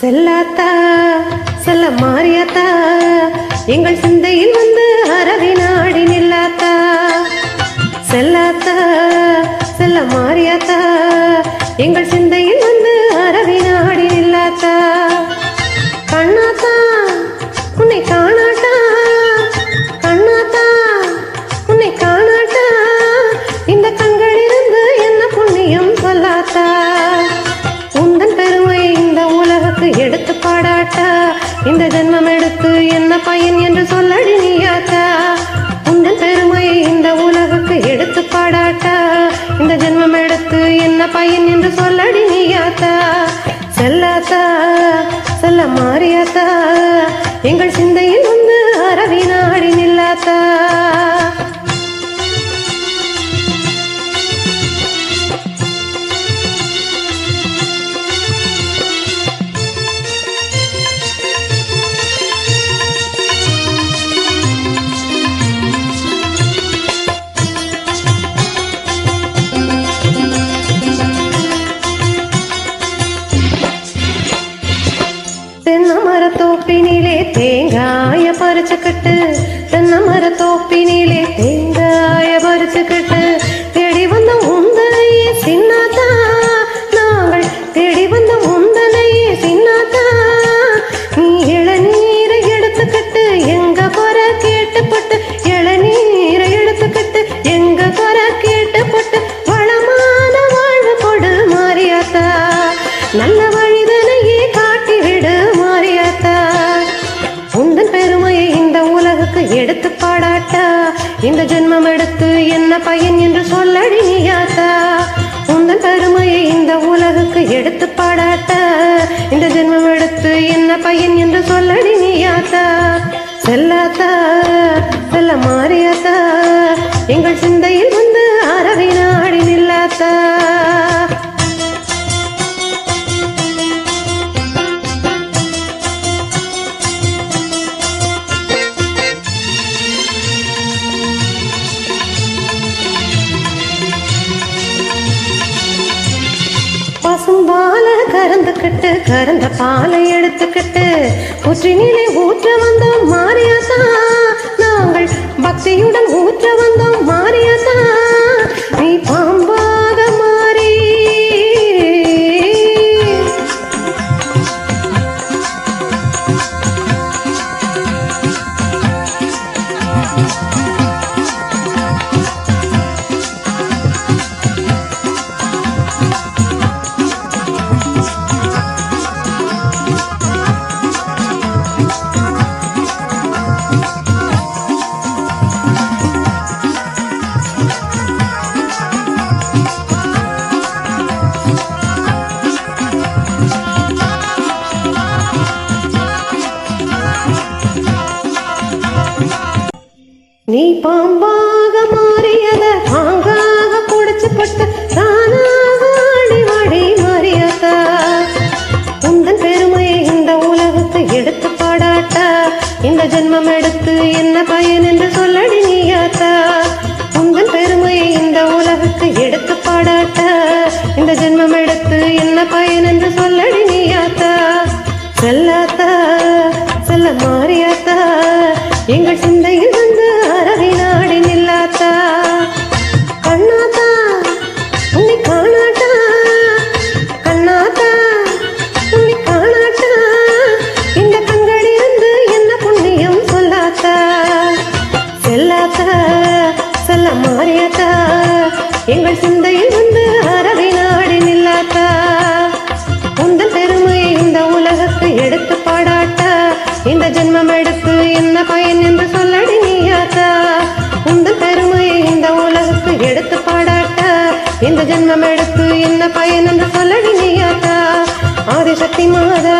செல்லாத்தா செல்ல மாறியாத்தா எங்கள் சிந்தையில் வந்து அரவி நாடி நில்லாத்தா. செல்லாத்தா செல்ல மாறியாத்தா எங்கள் சிந்தையில் வந்து அரவி நாடி நில்லாத்தா. கண்ணாத்தா உன்னை காண எடுத்து பாடாட்டா? இந்த ஜென்மம் எடுத்து என்ன பையன் என்று சொல்லடி நீயாத்தா உங்கள் பெருமையை இந்த உலகுக்கு எடுத்து பாடாட்டா? இந்த ஜென்மம் எடுத்து என்ன பையன் என்று சொல்ல മരത്തോപ്പിനിലെ തേങ്ങായ പറിച്ചു കെട്ട് തെന്ന മരത്തോപ്പിനിലെ തേങ്ങായ പറിച്ചു കെട്ട് எடுத்து பாடாட்டா? இந்த ஜென்மம் எடுத்து என்ன பயன் என்று சொல்லடி நீயாத்தா உந்தன் பெருமையை இந்த உலகுக்கு எடுத்து பாடாட்டா? இந்த ஜென்மம் எடுத்து என்ன பயன் என்று சொல்லடி நீயாத்தா செல்லாத்தா செல்ல மாறியாத்தா? எங்கள் சிந்தை கறந்துக்கிட்டு கறந்த பாலை எடுத்துக்கிட்டு ஊற்றினிலே ஊற்ற வந்தோம் மாறியாத்தா நீ பாம்பாக மாறியத பாங்காக புடைச்சப்பட்ட தானாக ஆடி வாடி மாறியாத்தா உந்தன் பெருமையை இந்த உலகத்தை எடுத்து பாடாட்டா. இந்த ஜென்மம் எடுத்து என்ன பயன் என்று சொல்லடி நீயாத்தா உந்தன் பெருமையை இந்த உலகத்து எடுத்து பாடாட்டா. இந்த ஜென்மம் எடுத்து என்ன பயன் என்று சொல்லடி நீயாத்தா செல்லாத்தா செல்ல மாறியாத்தா. எங்கள் ஜென்மம் எடுத்து என்ன பயன் என்று சொல்லடி நீயாத்தா ஆதிசக்தி மாதா